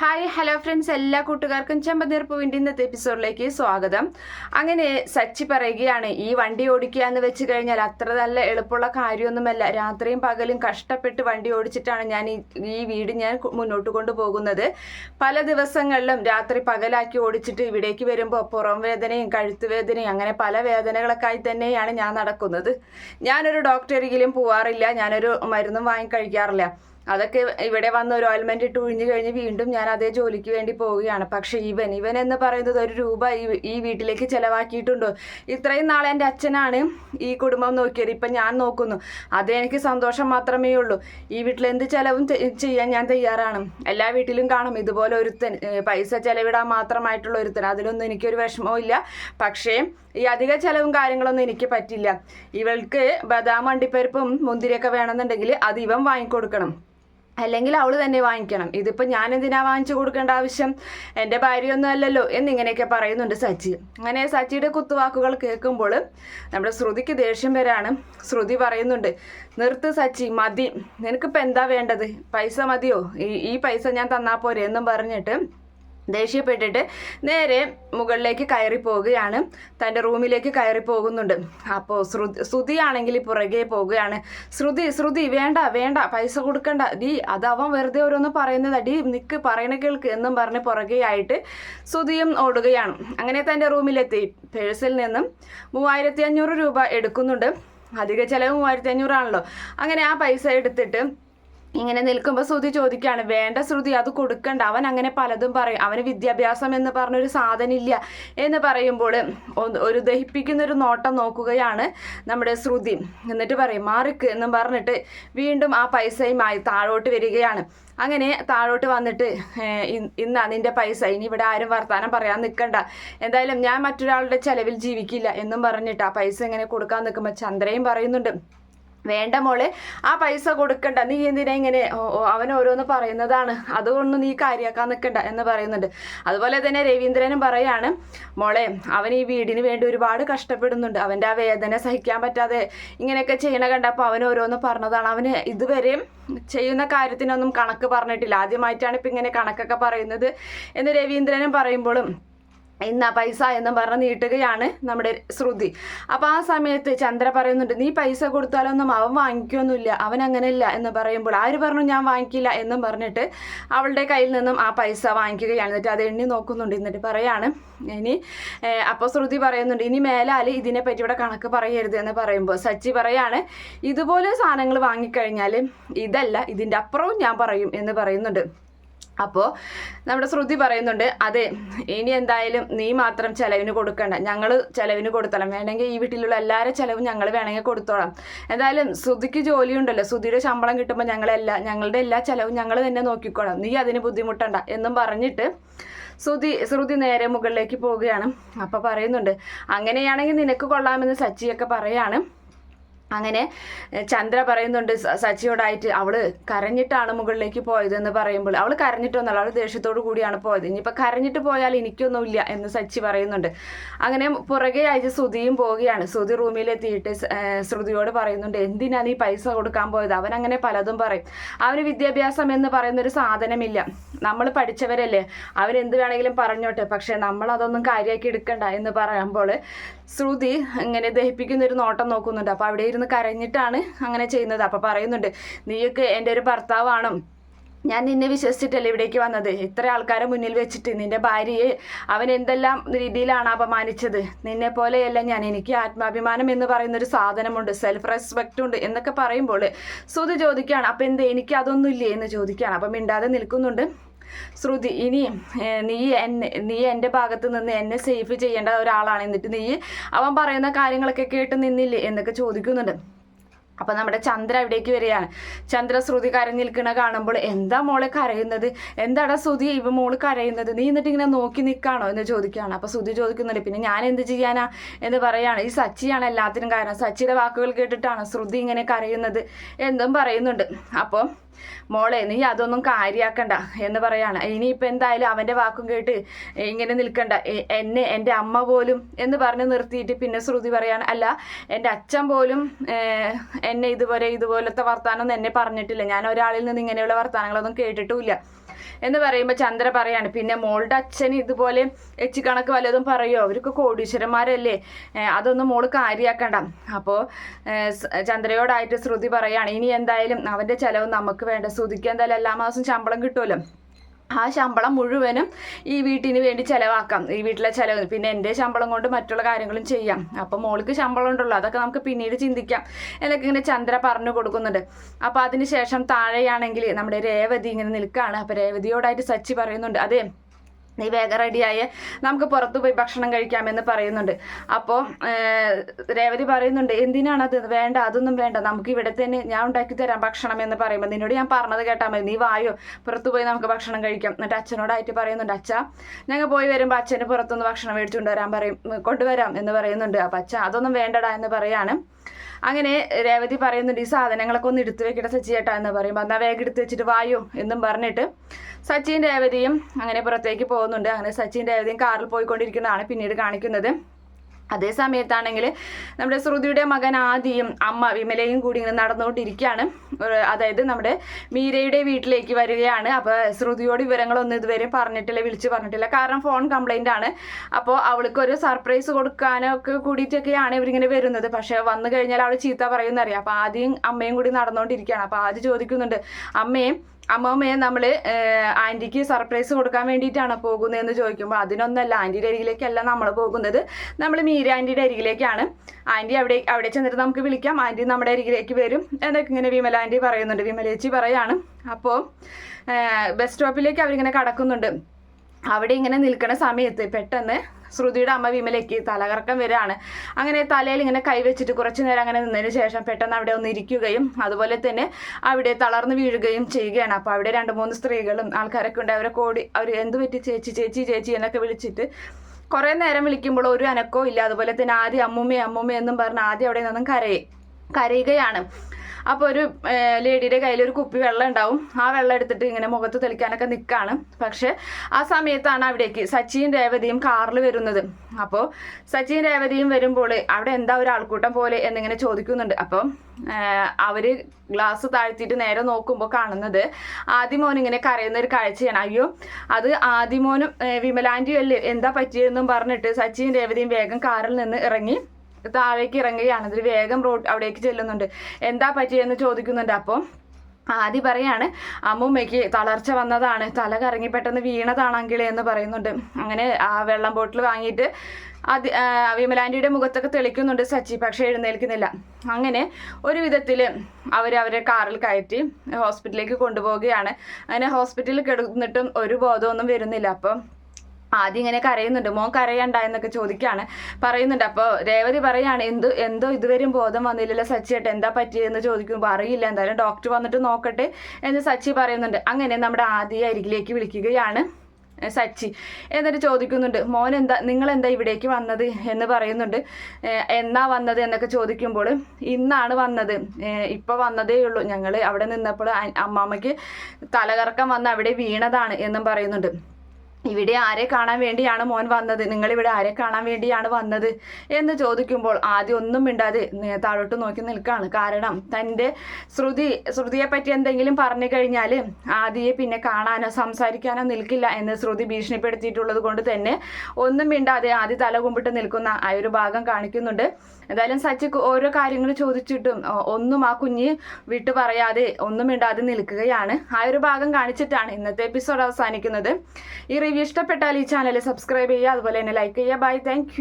Hi hello friends എല്ലാ കൂട്ടുകാർക്കും ചെമ്പനീർപ്പൂവിന്റെ ഇന്നത്തെ എപ്പിസോഡിലേക്ക് സ്വാഗതം. അങ്ങനെ സച്ചി പറയുകയാണ് ഈ വണ്ടി ഓടിക്കുക എന്ന് വെച്ച് കഴിഞ്ഞാൽ അത്ര നല്ല എളുപ്പമുള്ള കാര്യമൊന്നുമല്ല. രാത്രിയും പകലും കഷ്ടപ്പെട്ട് വണ്ടി ഓടിച്ചിട്ടാണ് ഞാൻ ഈ വീട് ഞാൻ മുന്നോട്ട് കൊണ്ടുപോകുന്നത്. പല ദിവസങ്ങളിലും രാത്രി പകലാക്കി ഓടിച്ചിട്ട് ഇവിടേക്ക് വരുമ്പോൾ പുറം വേദനയും കഴുത്ത് വേദനയും അങ്ങനെ പല വേദനകളൊക്കെ തന്നെയാണ് ഞാൻ നടക്കുന്നത്. ഞാനൊരു ഡോക്ടറിലും പോവാറില്ല. ഞാനൊരു മരുന്നും വാങ്ങി കഴിക്കാറില്ല. അതൊക്കെ ഇവിടെ വന്ന് ഒരു ഓയിൽമെന്റ് ഇട്ട് ഉഴിഞ്ഞു കഴിഞ്ഞ് വീണ്ടും ഞാൻ അതേ ജോലിക്ക് വേണ്ടി പോവുകയാണ്. പക്ഷെ ഇവൻ ഇവൻ എന്ന് പറയുന്നത് ഒരു രൂപ ഈ- വീട്ടിലേക്ക് ചെലവാക്കിയിട്ടുണ്ടോ? ഇത്രയും നാളെ എന്റെ അച്ഛനാണ് ഈ കുടുംബം നോക്കിയത്. ഇപ്പം ഞാൻ നോക്കുന്നു. അത് എനിക്ക് സന്തോഷം മാത്രമേ ഉള്ളൂ. ഈ വീട്ടിൽ എന്ത് ചെലവും ചെയ്യാൻ ഞാൻ തയ്യാറാണ്. എല്ലാ വീട്ടിലും കാണും. ഇതുപോലെ ഒരുത്തൻ പൈസ ചെലവിടാൻ മാത്രമായിട്ടുള്ള ഒരുത്തൻ. അതിലൊന്നും എനിക്കൊരു വിഷമവും ഇല്ല. പക്ഷേ ഈ അധിക ചെലവും കാര്യങ്ങളൊന്നും എനിക്ക് പറ്റില്ല. ഇവൾക്ക് ബദാം അണ്ടിപ്പരിപ്പും മുന്തിരിയൊക്കെ വേണമെന്നുണ്ടെങ്കിൽ അത് ഇവൻ വാങ്ങിക്കൊടുക്കണം. അല്ലെങ്കിൽ അവൾ തന്നെ വാങ്ങിക്കണം. ഇതിപ്പോൾ ഞാൻ എന്തിനാ വാങ്ങിച്ചു കൊടുക്കേണ്ട ആവശ്യം? എന്റെ ഭാര്യയൊന്നും അല്ലല്ലോ എന്നിങ്ങനെയൊക്കെ പറയുന്നുണ്ട് സച്ചി. അങ്ങനെ സച്ചിയുടെ കുത്തുവാക്കുകൾ കേൾക്കുമ്പോൾ നമ്മുടെ ശ്രുതിക്ക് ദേഷ്യം വരാണ്. ശ്രുതി പറയുന്നുണ്ട് നിർത്ത് സച്ചി മതി. നിനക്കിപ്പോൾ എന്താ വേണ്ടത്? പൈസ മതിയോ? ഈ ഈ പൈസ ഞാൻ തന്നാൽ പോരെ? എന്നും പറഞ്ഞിട്ട് ദേഷ്യപ്പെട്ടിട്ട് നേരെ മുകളിലേക്ക് കയറി പോവുകയാണ്. തന്റെ റൂമിലേക്ക് കയറി പോകുന്നുണ്ട്. അപ്പോൾ ശ്രുതി ശ്രുതിയാണെങ്കിൽ പുറകെ പോവുകയാണ്. ശ്രുതി ശ്രുതി വേണ്ട വേണ്ട പൈസ കൊടുക്കണ്ട. ഡി അത് അവൻ വെറുതെ ഓരോന്ന് പറയുന്നത്. ഡി നിക്ക് പറയണ കേൾക്ക് എന്നും പറഞ്ഞ് പുറകെയായിട്ട് ശ്രുതിയും ഓടുകയാണ്. അങ്ങനെ തന്റെ റൂമിലെത്തി. പേഴ്സിൽ നിന്നും മൂവായിരത്തി അഞ്ഞൂറ് രൂപ എടുക്കുന്നുണ്ട്. അധിക ചിലവ് മൂവായിരത്തി അഞ്ഞൂറാണല്ലോ അങ്ങനെ ആ പൈസ എടുത്തിട്ട് ഇങ്ങനെ നിൽക്കുമ്പോൾ ശ്രുതി ചോദിക്കുകയാണ് വേണ്ട ശ്രുതി അത് കൊടുക്കണ്ട. അവൻ അങ്ങനെ പലതും പറയും. അവന് വിദ്യാഭ്യാസം എന്ന് പറഞ്ഞൊരു സാധനം ഇല്ല എന്ന് പറയുമ്പോൾ ഒരു ദഹിപ്പിക്കുന്നൊരു നോട്ടം നോക്കുകയാണ് നമ്മുടെ ശ്രുതി. എന്നിട്ട് പറയും മാറിക്ക് എന്നും പറഞ്ഞിട്ട് വീണ്ടും ആ പൈസയുമായി താഴോട്ട് വരികയാണ്. അങ്ങനെ താഴോട്ട് വന്നിട്ട് ഇന്നാ നിന്റെ പൈസ. ഇനി ഇവിടെ ആരും വർത്തമാനം പറയാൻ നിൽക്കണ്ട എന്തായാലും ഞാൻ മറ്റൊരാളുടെ ചെലവിൽ ജീവിക്കില്ല എന്നും പറഞ്ഞിട്ട് ആ പൈസ ഇങ്ങനെ കൊടുക്കാൻ നിൽക്കുമ്പോൾ ചന്ദ്രയും പറയുന്നുണ്ട് വേണ്ട മോളെ ആ പൈസ കൊടുക്കണ്ട. നീ എന്തിനാ ഇങ്ങനെ അവൻ ഓരോന്ന് പറയുന്നതാണ്. അതുകൊണ്ട് നീ കാര്യമാക്കാൻ നിൽക്കണ്ട എന്ന് പറയുന്നുണ്ട്. അതുപോലെ തന്നെ രവീന്ദ്രനും പറയാണ് മോളെ അവൻ ഈ വീടിന് വേണ്ടി ഒരുപാട് കഷ്ടപ്പെടുന്നുണ്ട്. അവന്റെ ആ വേദന സഹിക്കാൻ പറ്റാതെ ഇങ്ങനെയൊക്കെ ചെയ്യണ കണ്ടപ്പോൾ അവൻ ഓരോന്ന് പറഞ്ഞതാണ്. അവന് ഇതുവരെയും ചെയ്യുന്ന കാര്യത്തിനൊന്നും കണക്ക് പറഞ്ഞിട്ടില്ല. ആദ്യമായിട്ടാണ് ഇപ്പം ഇങ്ങനെ കണക്കൊക്കെ പറയുന്നത്. എന്ന് രവീന്ദ്രനും പറയുമ്പോഴും ഇന്ന പൈസ എന്ന് പറഞ്ഞ് നീട്ടുകയാണ് നമ്മുടെ ശ്രുതി. അപ്പോൾ ആ സമയത്ത് ചന്ദ്ര പറയുന്നുണ്ട് നീ പൈസ കൊടുത്താലൊന്നും അവൻ വാങ്ങിക്കൊന്നുമില്ല അവൻ അങ്ങനെയല്ല എന്ന് പറയുമ്പോൾ ആര് പറഞ്ഞു ഞാൻ വാങ്ങിക്കില്ല എന്നും പറഞ്ഞിട്ട് അവളുടെ കയ്യിൽ നിന്നും ആ പൈസ വാങ്ങിക്കുകയാണ്. എന്നിട്ട് അത് എണ്ണി നോക്കുന്നുണ്ട്. എന്നിട്ട് പറയാണ് ഇനി അപ്പോൾ ശ്രുതി പറയുന്നുണ്ട് ഇനി മേലാൽ ഇതിനെപ്പറ്റി ഇവിടെ കണക്ക് പറയരുത് എന്ന് പറയുമ്പോൾ സച്ചി പറയാണ് ഇതുപോലെ സാധനങ്ങൾ വാങ്ങിക്കഴിഞ്ഞാൽ ഇതല്ല ഇതിന്റെ അപ്പുറവും ഞാൻ പറയും എന്ന് പറയുന്നുണ്ട്. അപ്പോൾ നമ്മുടെ ശ്രുതി പറയുന്നുണ്ട് അതെ ഇനി എന്തായാലും നീ മാത്രം ചെലവിന് കൊടുക്കണ്ട. ഞങ്ങൾ ചെലവിന് കൊടുത്തോളാം. വേണമെങ്കിൽ ഈ വീട്ടിലുള്ള എല്ലാവരും ചെലവും ഞങ്ങൾ വേണമെങ്കിൽ കൊടുത്തോളാം. എന്തായാലും ശ്രുതിക്ക് ജോലിയുണ്ടല്ലോ. ശ്രുതിയുടെ ശമ്പളം കിട്ടുമ്പോൾ ഞങ്ങളെല്ലാ ഞങ്ങളുടെ എല്ലാ ചിലവും ഞങ്ങൾ തന്നെ നോക്കിക്കോളാം. നീ അതിന് ബുദ്ധിമുട്ടണ്ട എന്നും പറഞ്ഞിട്ട് ശ്രുതി ശ്രുതി നേരെ മുകളിലേക്ക് പോവുകയാണ്. അപ്പോൾ പറയുന്നുണ്ട് അങ്ങനെയാണെങ്കിൽ നിനക്ക് കൊള്ളാമെന്ന് സച്ചിയൊക്കെ പറയാണ്. അങ്ങനെ ചന്ദ്ര പറയുന്നുണ്ട് സച്ചിയോടായിട്ട് അവൾ കരഞ്ഞിട്ടാണ് മുകളിലേക്ക് പോയതെന്ന് പറയുമ്പോൾ അവൾ കരഞ്ഞിട്ടൊന്നല്ല അവൾ ദേഷ്യത്തോടു കൂടിയാണ് പോയത്. ഇനിയിപ്പോൾ കരഞ്ഞിട്ട് പോയാൽ എനിക്കൊന്നുമില്ല എന്ന് സച്ചി പറയുന്നുണ്ട്. അങ്ങനെ പുറകെ അയച്ച് ശ്രുതിയും പോവുകയാണ്. ശ്രുതി റൂമിലെത്തിയിട്ട് ശ്രുതിയോട് പറയുന്നുണ്ട് എന്തിനാ നീ പൈസ കൊടുക്കാൻ പോയത്? അവൻ അങ്ങനെ പലതും പറയും. അവന് വിദ്യാഭ്യാസം എന്ന് പറയുന്നൊരു സാധനമില്ല. നമ്മൾ പഠിച്ചവരല്ലേ. അവരെന്ത് വേണമെങ്കിലും പറഞ്ഞോട്ടെ. പക്ഷെ നമ്മൾ അതൊന്നും കാര്യമാക്കി എടുക്കണ്ട. എന്ന് പറയുമ്പോൾ ശ്രുതി ഇങ്ങനെ ദഹിപ്പിക്കുന്നൊരു നോട്ടം നോക്കുന്നുണ്ട്. അപ്പോൾ അവിടെ ഇരുന്ന് കരഞ്ഞിട്ടാണ് അങ്ങനെ ചെയ്യുന്നത്. അപ്പോൾ പറയുന്നുണ്ട് നീയൊക്കെ എന്റെ ഒരു ഭർത്താവാണ്. ഞാൻ നിന്നെ വിശ്വസിച്ചിട്ടല്ലേ ഇവിടേക്ക് വന്നത്. ഇത്ര ആൾക്കാരെ മുന്നിൽ വെച്ചിട്ട് നിന്റെ ഭാര്യയെ അവൻ എന്തെല്ലാം രീതിയിലാണ് അപമാനിച്ചത്? നിന്നെ പോലെയല്ല ഞാൻ. എനിക്ക് ആത്മാഭിമാനം എന്ന് പറയുന്ന ഒരു സാധനമുണ്ട് സെൽഫ് റെസ്പെക്റ്റ് ഉണ്ട് എന്നൊക്കെ പറയുമ്പോൾ സുധ ചോദിക്കുകയാണ് അപ്പം എന്ത്? എനിക്ക് അതൊന്നും ഇല്ലേ? എന്ന് ചോദിക്കുകയാണ്. അപ്പം മിണ്ടാതെ നിൽക്കുന്നുണ്ട്. ശ്രുതി ഇനി നീ എന്നെ നീ എന്റെ ഭാഗത്ത് നിന്ന് എന്നെ സേഫ് ചെയ്യേണ്ട ഒരാളാണ്. എന്നിട്ട് നീ അവൻ പറയുന്ന കാര്യങ്ങളൊക്കെ കേട്ട് നിന്നില്ലേ? എന്നൊക്കെ ചോദിക്കുന്നുണ്ട്. അപ്പൊ നമ്മുടെ ചന്ദ്ര അവിടേക്ക് വരികയാണ്. ചന്ദ്ര ശ്രുതി കരഞ്ഞു നിൽക്കണ കാണുമ്പോൾ എന്താ മോളെ കരയുന്നത്? എന്താടാ ശ്രുതി ഇവ മോൾ കരയുന്നത്? നീ എന്നിട്ട് ഇങ്ങനെ നോക്കി നിൽക്കാണോ എന്ന് ചോദിക്കുകയാണ്. അപ്പൊ ശ്രുതി ചോദിക്കുന്നുണ്ട് പിന്നെ ഞാൻ എന്ത് ചെയ്യാനാ? എന്ന് പറയാണ്. ഈ സച്ചിയാണ് എല്ലാത്തിനും കാരണം. സച്ചിയുടെ വാക്കുകൾ കേട്ടിട്ടാണ് ശ്രുതി ഇങ്ങനെ കരയുന്നത് എന്നും പറയുന്നുണ്ട്. അപ്പോൾ മോളെ നീ അതൊന്നും കാര്യാക്കണ്ട എന്ന് പറയാണ്. ഇനിയിപ്പോൾ എന്തായാലും അവന്റെ വാക്കും കേട്ട് ഇങ്ങനെ നിൽക്കണ്ട. എന്നെ എന്റെ അമ്മ പോലും എന്ന് പറഞ്ഞ് നിർത്തിയിട്ട് പിന്നെ ശ്രുതി പറയാണ് അല്ല എന്റെ അച്ഛൻ പോലും എന്നെ ഇതുവരെ ഇതുപോലത്തെ വർത്താനം എന്നെ പറഞ്ഞിട്ടില്ല. ഞാൻ ഒരാളിൽ നിന്ന് ഇങ്ങനെയുള്ള വർത്താനങ്ങളൊന്നും കേട്ടിട്ടുമില്ല. എന്ന് പറയുമ്പോൾ ചന്ദ്ര പറയാണ് പിന്നെ മോളുടെ അച്ഛൻ ഇതുപോലെ എച്ച് കണക്ക് വല്ലതും പറയുമോ അവർക്ക് കോടീശ്വരന്മാരല്ലേ? അതൊന്നും മോൾ കാര്യാക്കണ്ട. അപ്പോൾ ചന്ദ്രയോടായിട്ട് ശ്രുതി പറയാണ് ഇനി എന്തായാലും അവന്റെ ചിലവ് നമുക്ക് വേണ്ട. ശ്രുതിക്ക് എന്തായാലും എല്ലാ മാസം ശമ്പളം കിട്ടുമല്ലോ. ആ ശമ്പളം മുഴുവനും ഈ വീട്ടിന് വേണ്ടി ചിലവാക്കാം. ഈ വീട്ടിലെ ചിലവ്. പിന്നെ എന്റെ ശമ്പളം കൊണ്ട് മറ്റുള്ള കാര്യങ്ങളും ചെയ്യാം. അപ്പം മോൾക്ക് ശമ്പളം ഉണ്ടല്ലോ. അതൊക്കെ നമുക്ക് പിന്നീട് ചിന്തിക്കാം. എന്നൊക്കെ ഇങ്ങനെ ചന്ദ്ര പറഞ്ഞു കൊടുക്കുന്നുണ്ട്. അപ്പോൾ അതിന് ശേഷം താഴെയാണെങ്കിൽ നമ്മുടെ രേവതി ഇങ്ങനെ നിൽക്കുകയാണ് അപ്പോൾ രേവതിയോടായിട്ട് സച്ചി പറയുന്നുണ്ട്. അതെ നീ വേഗം റെഡിയായേ നമുക്ക് പുറത്തു പോയി ഭക്ഷണം കഴിക്കാമെന്ന് പറയുന്നുണ്ട്. അപ്പോൾ രേവതി പറയുന്നുണ്ട് എന്തിനാണത്? വേണ്ട അതൊന്നും വേണ്ട. നമുക്ക് ഇവിടെ തന്നെ ഞാൻ ഉണ്ടാക്കി തരാം ഭക്ഷണം എന്ന് പറയുമ്പോൾ നിന്നോട് ഞാൻ പറഞ്ഞത് കേട്ടാൽ മതി. നീ വായോ? പുറത്തു പോയി നമുക്ക് ഭക്ഷണം കഴിക്കാം. എന്നിട്ട് അച്ഛനോടായിട്ട് പറയുന്നുണ്ട് അച്ഛ ഞങ്ങൾ പോയി വരുമ്പോൾ അച്ഛന് പുറത്തുനിന്ന് ഭക്ഷണം മേടിച്ചുകൊണ്ട് വരാൻ പറയും കൊണ്ടുവരാം എന്ന് പറയുന്നുണ്ട്. അപ്പം അച്ഛ അതൊന്നും വേണ്ടടാ എന്ന് പറയാണ്. അങ്ങനെ രേവതി പറയുന്നുണ്ട് ഈ സാധനങ്ങളൊക്കെ ഒന്ന് എടുത്തു വെക്കട്ടെ സച്ചി ചേട്ടാ എന്ന് പറയും എന്നാൽ വേഗം എടുത്ത് വെച്ചിട്ട് വായു എന്നും പറഞ്ഞിട്ട് സച്ചിൻ രേവതിയും അങ്ങനെ പുറത്തേക്ക് പോകുന്നുണ്ട്. അങ്ങനെ സച്ചിൻ രേവതിയും കാറിൽ പോയിക്കൊണ്ടിരിക്കുന്നതാണ് പിന്നീട് കാണിക്കുന്നത്. അതേ സമയത്താണെങ്കിൽ നമ്മുടെ ശ്രുതിയുടെ മകൻ ആദിയും അമ്മ വിമലയും കൂടി ഇങ്ങനെ നടന്നുകൊണ്ടിരിക്കുകയാണ്. അതായത് നമ്മുടെ മീരയുടെ വീട്ടിലേക്ക് വരികയാണ്. അപ്പോൾ ശ്രുതിയോട് വിവരങ്ങളൊന്നും ഇതുവരെ പറഞ്ഞിട്ടില്ല വിളിച്ച് പറഞ്ഞിട്ടില്ല. കാരണം ഫോൺ കംപ്ലൈന്റ് ആണ്. അപ്പോൾ അവൾക്ക് ഒരു സർപ്രൈസ് കൊടുക്കാനൊക്കെ കൂടിയിട്ടൊക്കെയാണ് ഇവരിങ്ങനെ വരുന്നത്. പക്ഷേ വന്നു കഴിഞ്ഞാൽ അവൾ ചീത്ത പറയുന്നറിയാം. അപ്പോൾ ആദ്യം അമ്മയും കൂടി നടന്നുകൊണ്ടിരിക്കുകയാണ്. അപ്പോൾ ആദ്യം ചോദിക്കുന്നുണ്ട് അമ്മയും അമ്മമ്മയെ നമ്മൾ ആന്റിക്ക് സർപ്രൈസ് കൊടുക്കാൻ വേണ്ടിയിട്ടാണ് പോകുന്നതെന്ന് ചോദിക്കുമ്പോൾ അതിനൊന്നല്ല. ആന്റിയുടെ അരികിലേക്കല്ല നമ്മൾ പോകുന്നത്. നമ്മൾ മീര ആന്റിയുടെ അരികിലേക്കാണ്. ആന്റി അവിടെ അവിടെ ചെന്നിട്ട് നമുക്ക് വിളിക്കാം. ആന്റി നമ്മുടെ അരികിലേക്ക് വരും. എന്നൊക്കെ ഇങ്ങനെ വിമല ആന്റി പറയുന്നുണ്ട്. വിമലേച്ചി പറയാണ്. അപ്പോൾ ബസ് സ്റ്റോപ്പിലേക്ക് അവരിങ്ങനെ കടക്കുന്നുണ്ട്. അവിടെ ഇങ്ങനെ നിൽക്കുന്ന സമയത്ത് പെട്ടെന്ന് ശ്രുതിയുടെ അമ്മ വിമലയ്ക്ക് തലകറക്കം വരികയാണ്. അങ്ങനെ തലയിൽ ഇങ്ങനെ കൈവച്ചിട്ട് കുറച്ച് നേരം അങ്ങനെ നിന്നതിന് ശേഷം പെട്ടെന്ന് അവിടെ ഒന്ന് ഇരിക്കുകയും അതുപോലെ തന്നെ അവിടെ തളർന്നു വീഴുകയും ചെയ്യുകയാണ്. അപ്പോൾ അവിടെ രണ്ട് മൂന്ന് സ്ത്രീകളും ആൾക്കാരൊക്കെ ഉണ്ട്. അവരെ കോടി അവർ എന്ത് പറ്റി ചേച്ചി ചേച്ചി ചേച്ചി എന്നൊക്കെ വിളിച്ചിട്ട് കുറേ നേരം വിളിക്കുമ്പോൾ ഒരു അനക്കവും ഇല്ല. അതുപോലെ തന്നെ ആദ്യം അമ്മുമ്മ അമ്മുമ്മ എന്നും പറഞ്ഞ് ആദ്യം അവിടെ നിന്നും കരയെ കരയുകയാണ്. അപ്പോൾ ഒരു ലേഡിയുടെ കയ്യിൽ ഒരു കുപ്പി വെള്ളം ഉണ്ടാവും. ആ വെള്ളം എടുത്തിട്ട് ഇങ്ങനെ മുഖത്ത് തെളിക്കാനൊക്കെ നിൽക്കുകയാണ് പക്ഷെ ആ സമയത്താണ് അവിടേക്ക് സച്ചിൻ രേവതിയും കാറിൽ വരുന്നത്. അപ്പോൾ സച്ചിൻ രേവതിയും വരുമ്പോൾ അവിടെ എന്താ ഒരു ആൾക്കൂട്ടം പോലെ എന്നിങ്ങനെ ചോദിക്കുന്നുണ്ട്. അപ്പം അവർ ഗ്ലാസ് താഴ്ത്തിയിട്ട് നേരെ നോക്കുമ്പോൾ കാണുന്നത് ആദിമോൻ ഇങ്ങനെ കരയുന്ന ഒരു കാഴ്ചയാണ്. അയ്യോ അത് ആദിമോനും വിമലാന്റിയും അല്ലേ? എന്താ പറ്റിയതെന്നും പറഞ്ഞിട്ട് സച്ചിൻ രേവതിയും വേഗം കാറിൽ നിന്ന് ഇറങ്ങി താഴേക്ക് ഇറങ്ങുകയാണ്. ഇതിൽ വേഗം റോഡ് അവിടേക്ക് ചെല്ലുന്നുണ്ട്. എന്താ പറ്റിയെന്ന് ചോദിക്കുന്നുണ്ട്. അപ്പം ആദ്യ പറയാണ് അമ്മൂമ്മയ്ക്ക് തളർച്ച വന്നതാണ്. തല കറങ്ങി പെട്ടെന്ന് വീണതാണെങ്കിൽ എന്ന് പറയുന്നുണ്ട്. അങ്ങനെ ആ വെള്ളം ബോട്ടിൽ വാങ്ങിയിട്ട് അത് വിമലാന്റിയുടെ മുഖത്തൊക്കെ തെളിക്കുന്നുണ്ട് സച്ചി. പക്ഷേ എഴുന്നേൽക്കുന്നില്ല. അങ്ങനെ ഒരു വിധത്തിൽ അവർ അവരെ കാറിൽ കയറ്റി ഹോസ്പിറ്റലിലേക്ക് കൊണ്ടുപോവുകയാണ്. അങ്ങനെ ഹോസ്പിറ്റലിൽ കിടന്നിട്ടും ഒരു ബോധമൊന്നും വരുന്നില്ല. അപ്പം ആദ്യം ഇങ്ങനെ കരയുന്നുണ്ട്. മോൻ കരയണ്ട എന്നൊക്കെ ചോദിക്കുകയാണ് പറയുന്നുണ്ട്. അപ്പോൾ രേവതി പറയാണ് എന്ത് എന്തോ ഇതുവരെയും ബോധം വന്നില്ലല്ലോ സച്ചിയേട്ട്. എന്താ പറ്റിയതെന്ന് ചോദിക്കുമ്പോൾ അറിയില്ല. എന്തായാലും ഡോക്ടർ വന്നിട്ട് നോക്കട്ടെ എന്ന് സച്ചി പറയുന്നുണ്ട്. അങ്ങനെ നമ്മുടെ ആദ്യ അരികിലേക്ക് വിളിക്കുകയാണ് സച്ചി. എന്നിട്ട് ചോദിക്കുന്നുണ്ട് മോൻ എന്താ നിങ്ങൾ എന്താ ഇവിടേക്ക് വന്നത്? എന്ന് പറയുന്നുണ്ട്. എന്നാ വന്നത്? എന്നൊക്കെ ചോദിക്കുമ്പോൾ ഇന്നാണ് വന്നത്. ഇപ്പോൾ വന്നതേ ഉള്ളൂ. ഞങ്ങൾ അവിടെ നിന്നപ്പോൾ അമ്മാമ്മയ്ക്ക് തലകറക്കം വന്ന് അവിടെ വീണതാണ് എന്നും പറയുന്നുണ്ട്. ഇവിടെ ആരെ കാണാൻ വേണ്ടിയാണ് മോൻ വന്നത്? നിങ്ങൾ ഇവിടെ ആരെ കാണാൻ വേണ്ടിയാണ് വന്നത്? എന്ന് ചോദിക്കുമ്പോൾ ആദ്യം ഒന്നും മിണ്ടാതെ താഴോട്ട് നോക്കി നിൽക്കുകയാണ് കാരണം തന്റെ ശ്രുതി ശ്രുതിയെ പറ്റി എന്തെങ്കിലും പറഞ്ഞു കഴിഞ്ഞാൽ ആദിയെ പിന്നെ കാണാനോ സംസാരിക്കാനോ നിൽക്കില്ല എന്ന് ശ്രുതി ഭീഷണിപ്പെടുത്തിയിട്ടുള്ളത് കൊണ്ട് തന്നെ ഒന്നും മിണ്ടാതെ ആദ്യ തല കുമ്പിട്ട് നിൽക്കുന്ന ആ ഒരു ഭാഗം കാണിക്കുന്നുണ്ട്. എന്തായാലും സച്ചി ഓരോ കാര്യങ്ങൾ ചോദിച്ചിട്ടും ഒന്നും ആ കുഞ്ഞ് വിട്ടു പറയാതെ ഒന്നും മിണ്ടാതെ നിൽക്കുകയാണ്. ആ ഒരു ഭാഗം കാണിച്ചിട്ടാണ് ഇന്നത്തെ എപ്പിസോഡ് അവസാനിക്കുന്നത്. ഈ റിവ്യൂ ഇഷ്ടപ്പെട്ടാൽ ഈ ചാനൽ സബ്സ്ക്രൈബ് ചെയ്യുക അതുപോലെ തന്നെ ലൈക്ക് ചെയ്യുക ബൈ താങ്ക്